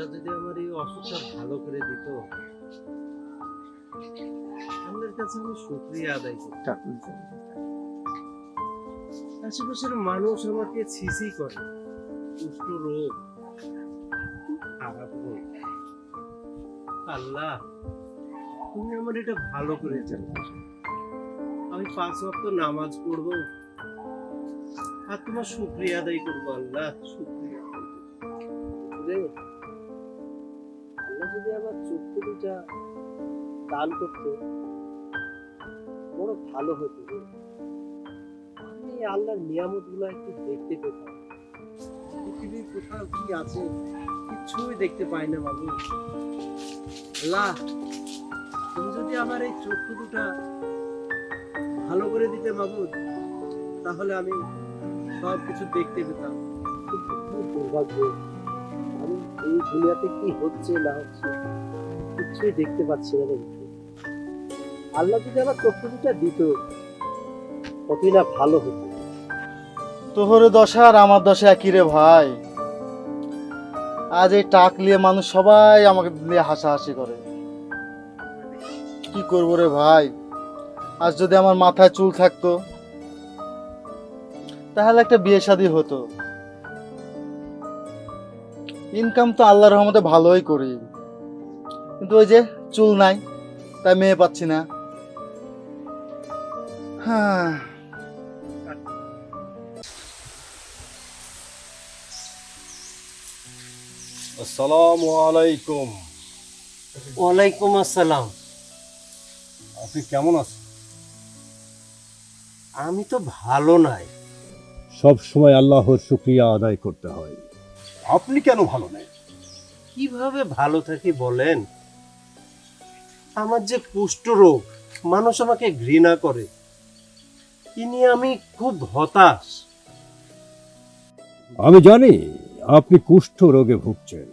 আল্লাহ যদি আমার এই অসুখটা ভালো করে দিত আল্লাহর কাছে আমি শুক্রিয়া আদায় করি আশেপাশের মানুষ আমাকে ছিছি করে কুষ্ঠ রোগ খারাপ রোগ। আল্লাহ তুমি আমার এটা ভালো করে জানো। আমি পাঁচ ওয়াক্ত নামাজ পড়ব আর তোমার শুক্রিয়া আদায় করব আল্লাহ শুক্রিয়া আদায় করব। রে, আল্লাহ যদি আমার চক্ষু দুটা দান করতো বড় ভালো হতো আমি আল্লাহর নিয়ামতগুলো একটু দেখতে পেতাম। পৃথিবীর কোথাও কি আছে? কিচ্ছুই দেখতে পাই না বাবু আল্লাহ তুমি যদি আমার এই চক্ষু দুটা ভালো করে দিতে বাবু তাহলে আমি সব কিছু দেখতে পেতাম। খুব দুর্ভাগ্য। এই দুনিয়াতে কি হচ্ছে, না হচ্ছে, কিছুই দেখতে পাচ্ছি না রে। আল্লাহ যদি আমার চক্ষু দুটা দিত, কতই না ভালো হতো। তোহরে দশা আর আমার দশা একই রে ভাই। আজ এই টাক নিয়ে মানুষ সবাই আমাকে নিয়ে হাসাহাসি করে। কি করব রে ভাই? আজ যদি আমার মাথায় চুল থাকতো, তাহলে একটা বিয়ে শাদী হতো। ইনকাম তো আল্লাহর রহমতে ভালোই করি। কিন্তু ওই যে চুল নাই তাই মেয়ে পাচ্ছি না। হ্যাঁ। আসসালামু আলাইকুম। ওয়ালাইকুম আসসালাম। আপনি কেমন আছেন? আমি তো ভালো নাই। সব সময় আল্লাহর শুক্রিয়া আদায় করতে হয়। আপনি কেন ভালো নেই? কীভাবে ভালো থাকি বলেন? আমার যে কুষ্ঠ রোগ মানুষ আমাকে ঘৃণা করে। নিয়ে আমি খুব হতাশ। আমি জানি আপনি কুষ্ঠ রোগে ভুগছেন।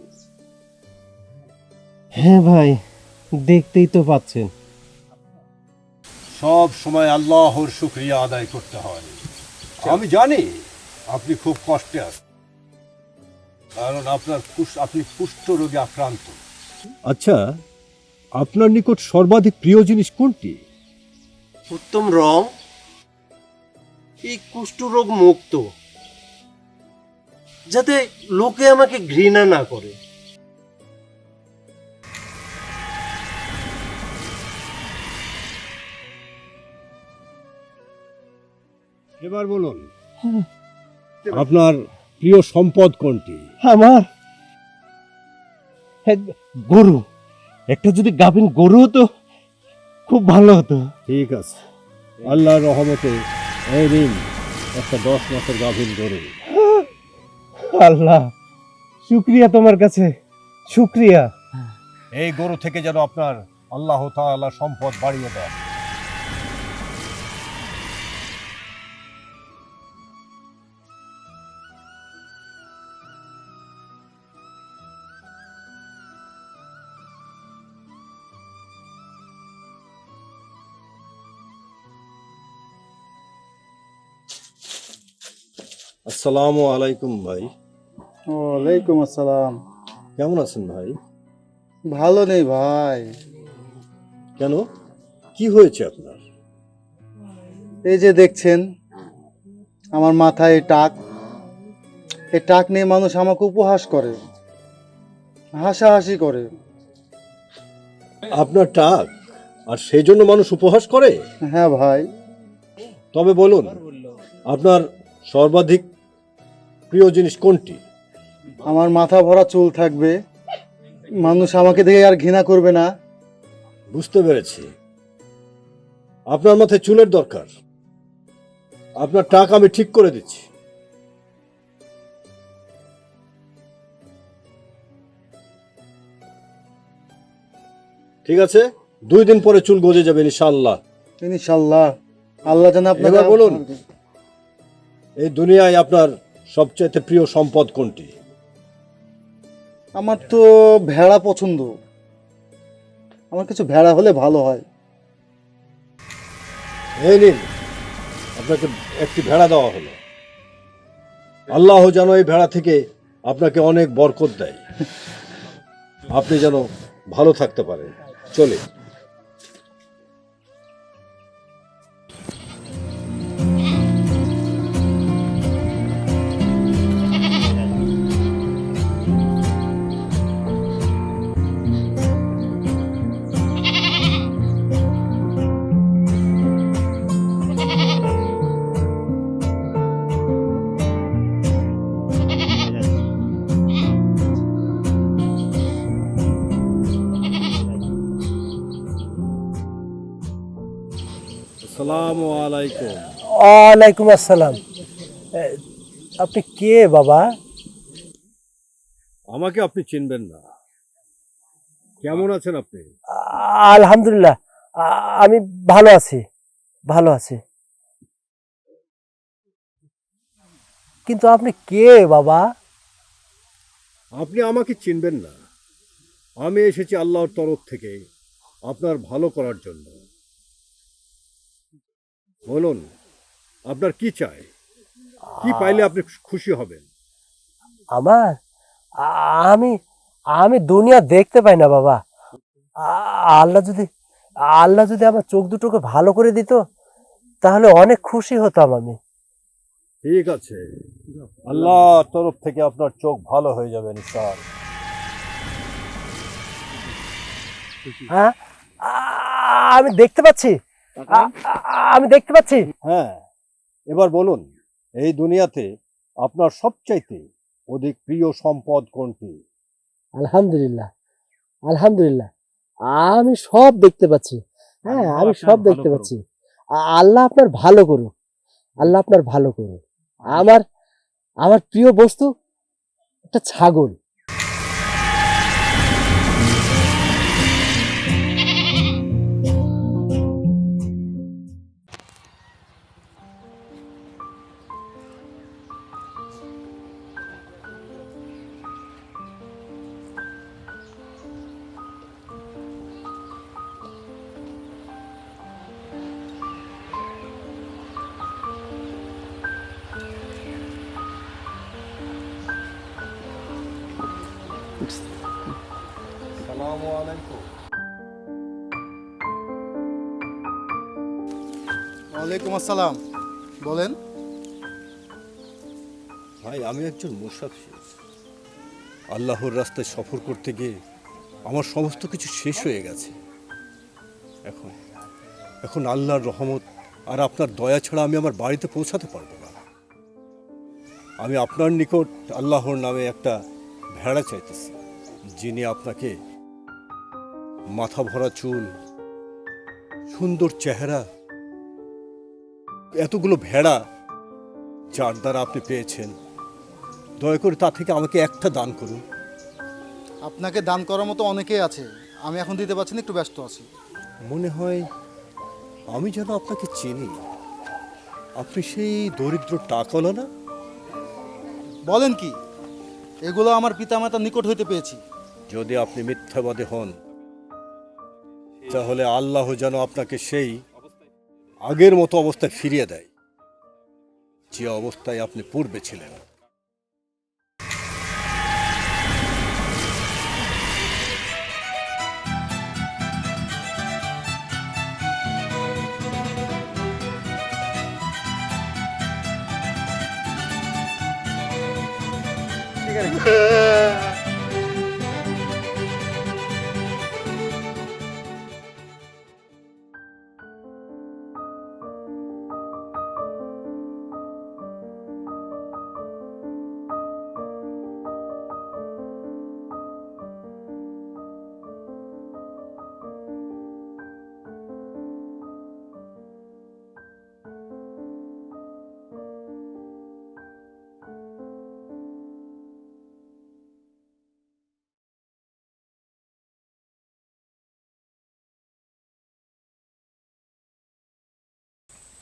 হ্যাঁ ভাই দেখতেই তো পাচ্ছেন। সব সময় আল্লাহর শুক্রিয়া আদায় করতে হয়। আমি জানি আপনি খুব কষ্টে আছেন। কারণ আপনার আপনি কুষ্ঠ রোগে আক্রান্ত। আচ্ছা আপনার নিকট সর্বাধিক প্রিয় জিনিস কোনটি? উত্তম রং। এই কুষ্ঠ রোগ মুক্ত। যাতে লোকে আমাকে ঘৃণা না করে। এবার বলুন আপনার প্রিয় সম্পদ কোনটি? আমার? গরু। একটা যদি গাভিন গরু হতো খুব ভালো হতো। ঠিক আছে। আল্লাহর রহমতে এই দিন একটা দশ মাসের গাভিন গরু। আল্লাহ শুক্রিয়া তোমার কাছে। শুক্রিয়া। এই গরু থেকে যেন আপনার আল্লাহ তাআলা সম্পদ বাড়িয়ে দেয়। আসসালামু আলাইকুম ভাই। ওয়ালাইকুম আসসালাম। কেমন আছেন ভাই? ভালো নেই ভাই। কেন? কি হয়েছে আপনার? এই যে দেখছেন আমার মাথায় এই টাক। এই টাক নিয়ে মানুষ আমাকে উপহাস করে হাসাহাসি করে। আপনার টাক? আর সেই জন্য মানুষ উপহাস করে? হ্যাঁ ভাই। তবে বলুন আপনার সর্বাধিক প্রিয় জিনিস কোনটি? আমার মাথা ভরা চুল থাকবে। মানুষ আমাকে দেখে আর ঘৃণা করবে না। বুঝতে পেরেছি। আপনার মাথায় চুলের দরকার। আপনার টাকা আমি ঠিক করে দিচ্ছি। ঠিক আছে? দুই দিন পরে চুল গজে যাবে ইনশাল্লাহ ইনশাল্লাহ আল্লাহ যেন আপনাকে বলুন। এই দুনিয়ায় আপনার সবচেয়ে প্রিয় সম্পদ কোনটি? আমার তো ভেড়া পছন্দ। আমার কিছু ভেড়া হলে ভালো হয়। এই নিন আপনাকে একটি ভেড়া দেওয়া হলো। আল্লাহ যেন এই ভেড়া থেকে আপনাকে অনেক বরকত দেয়। আপনি যেন ভালো থাকতে পারেন। চলে আসসালামু আলাইকুম। ওয়ালাইকুম আসসালাম। আপনি কে বাবা? আমাকে আপনি চিনবেন না। কেমন আছেন আপনি? আলহামদুলিল্লাহ। আমি ভালো আছি ভালো আছি। কিন্তু আপনি কে বাবা? আপনি আমাকে চিনবেন না। আমি এসেছি আল্লাহর তরফ থেকে আপনার ভালো করার জন্য। বলুন আপনার কি চাই? কি পাইলে আপনি খুশি হবেন? আমার? আমি আমি দুনিয়া দেখতে পাই না বাবা। আল্লাহ যদি আল্লাহ যদি আমার চোখ দুটোকে ভালো করে দিত তাহলে অনেক খুশি হতাম আমি। ঠিক আছে। আল্লাহ তরফ থেকে আপনার চোখ ভালো হয়ে যাবে নিশ্চয় হ্যাঁ? আমি দেখতে পাচ্ছি। আমি দেখতে পাচ্ছি। হ্যাঁ এবার বলুন এই দুনিয়াতে আপনার সবচাইতে অধিক প্রিয় সম্পদ কোনটি? আলহামদুলিল্লাহ আলহামদুলিল্লাহ আমি সব দেখতে পাচ্ছি। হ্যাঁ আমি সব দেখতে পাচ্ছি। আল্লাহ আপনার ভালো করুক আল্লাহ আপনার ভালো করুক। আমার আমার প্রিয় বস্তু একটা ছাগল। সালামু আলাইকুম ওয়ালাইকুম আসসালাম। বলেন। ভাই আমি একজন মুসাফির আল্লাহর রাস্তায় সফর করতে গিয়ে আমার সমস্ত কিছু শেষ হয়ে গেছে। এখন এখন আল্লাহর রহমত আর আপনার দয়া ছাড়া আমি আমার বাড়িতে পৌঁছাতে পারব না। আমি আপনার নিকট আল্লাহর নামে একটা ভেড়া চাইতেছি যিনি আপনাকে মাথা ভরা চুল সুন্দর চেহারা এতগুলো ভেড়া যার দ্বারা আপনি পেয়েছেন দয়া করে তা থেকে আমাকে একটা দান করুন। আপনাকে দান করার মতো অনেকেই আছে আমি এখন দিতে পারছি না একটু ব্যস্ত আছি। মনে হয় আমি যেন আপনাকে চিনি। আপনি সেই দরিদ্র টাকালো না? বলেন কি? এগুলো আমার পিতামাতার নিকট হইতে পেয়েছি। যদি আপনি মিথ্যাবাদী হন, তাহলে আল্লাহ যেন আপনাকে সেই আগের মতো অবস্থায় ফিরিয়ে দেয়, যে অবস্থায় আপনি পূর্বে ছিলেন। Amen.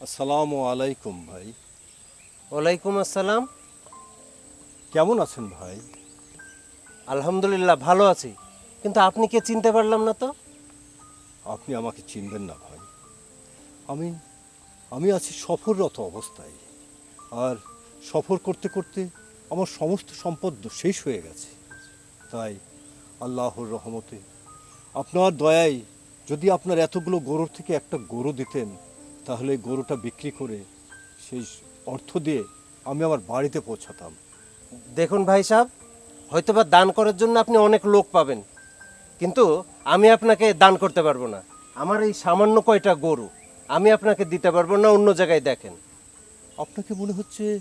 আসসালামু আলাইকুম ভাই। ওয়ালাইকুম আসসালাম। কেমন আছেন ভাই? আলহামদুলিল্লাহ ভালো আছি। কিন্তু আপনি কে চিনতে পারলাম না তো? আপনি আমাকে চিনবেন না ভাই। আমি আমি আছি সফররত অবস্থায়। আর সফর করতে করতে আমার সমস্ত সম্পদ শেষ হয়ে গেছে। তাই আল্লাহর রহমতে আপনার দয়ায় যদি আপনার এতগুলো গরুর থেকে একটা গরু দিতেন তাহলে গরুটা বিক্রি করে সেই অর্থ দিয়ে আমি আমার বাড়িতে পৌঁছাতাম। দেখুন ভাই সাহেব হয়তোবা দান করার জন্য আপনি অনেক লোক পাবেন কিন্তু আমি আপনাকে দান করতে পারব না। আমার এই সামান্য কয়টা গরু আমি আপনাকে দিতে পারব না অন্য জায়গায় দেখেন। আপনাকে মনে হচ্ছে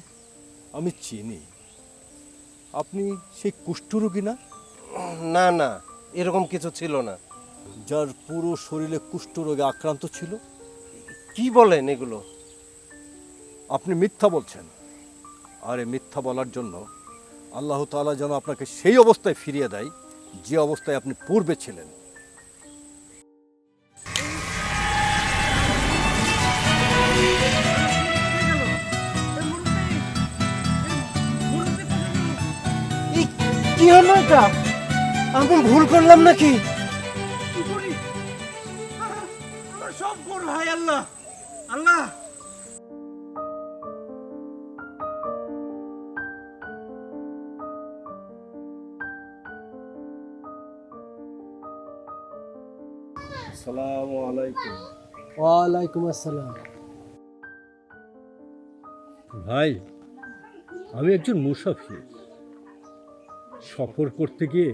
আমি চিনি। আপনি সেই কুষ্ঠরোগী না? না না এরকম কিছু ছিল না। যার পুরো শরীরে কুষ্ঠরোগে আক্রান্ত ছিল? কি বলেন এগুলো? আপনি মিথ্যা বলছেন। আর এই মিথ্যা বলার জন্য আল্লাহ তাআলা যেন আপনাকে সেই অবস্থায় ফিরিয়ে দেয়, যে অবস্থায় আপনি পূর্বে ছিলেন। কি হলো এটা? আমি ভুল করলাম নাকি? আল্লাহ। আসসালামু আলাইকুম। ওয়ালাইকুম আসসালাম। ভাই আমি একজন মুসাফির। সফর করতে গিয়ে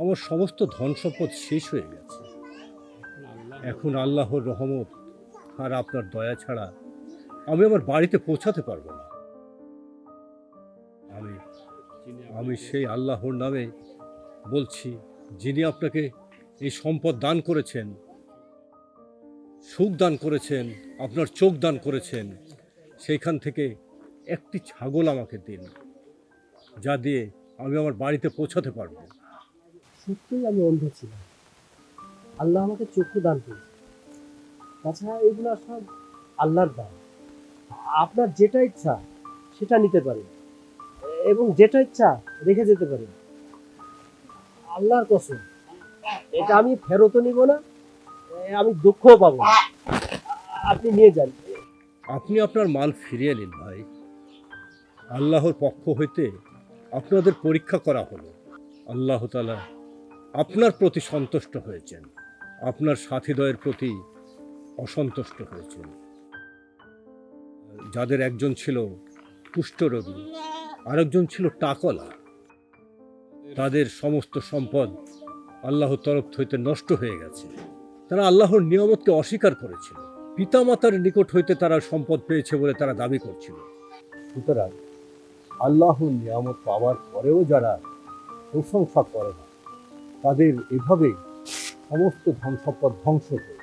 আমার সমস্ত ধন সম্পদ শেষ হয়ে গেছে। এখন আল্লাহর রহমত আর আপনার দয়া ছাড়া আমি আমার বাড়িতে পৌঁছাতে পারব না। আমি আমি সেই আল্লাহর নামে বলছি, যিনি আপনাকে এই সম্পদ দান করেছেন, সুখ দান করেছেন, আপনার চোখ দান করেছেন, সেইখান থেকে একটি ছাগল আমাকে দিন, যা দিয়ে আমি আমার বাড়িতে পৌঁছাতে পারব। সত্যিই আমি অন্ধ ছিলাম। আল্লাহ আমাকে চক্ষু দান করেছে তাছাড়া এগুলো সব আল্লাহর দান। আপনার যেটা ইচ্ছা, সেটা নিতে পারেন। এবং যেটা ইচ্ছা, রেখে যেতে পারেন। আল্লাহর কসম, এটা আমি ফেরতও নিব না, আমি দুঃখও পাবো। আপনি নিয়ে যান। আপনি আপনার মাল ফিরিয়ে নিন ভাই। আল্লাহর পক্ষ হইতে আপনাদের পরীক্ষা করা হলো। আল্লাহ তালা আপনার প্রতি সন্তুষ্ট হয়েছেন। আপনার সাথীদ্বয়ের প্রতি অসন্তুষ্ট হয়েছেন যাদের একজন ছিল কুষ্ঠরোগী আরেকজন ছিল টাকলা, তাদের সমস্ত সম্পদ আল্লাহর তরফ হইতে নষ্ট হয়ে গেছে। তারা আল্লাহর নিয়ামতকে অস্বীকার করেছিল। পিতামাতার নিকট হইতে তারা সম্পদ পেয়েছে বলে তারা দাবি করছিল। সুতরাং আল্লাহর নিয়ামত পাওয়ার পরেও যারা প্রশংসা করে না, তাদের এভাবে সমস্ত ধন সম্পদ ধ্বংস করে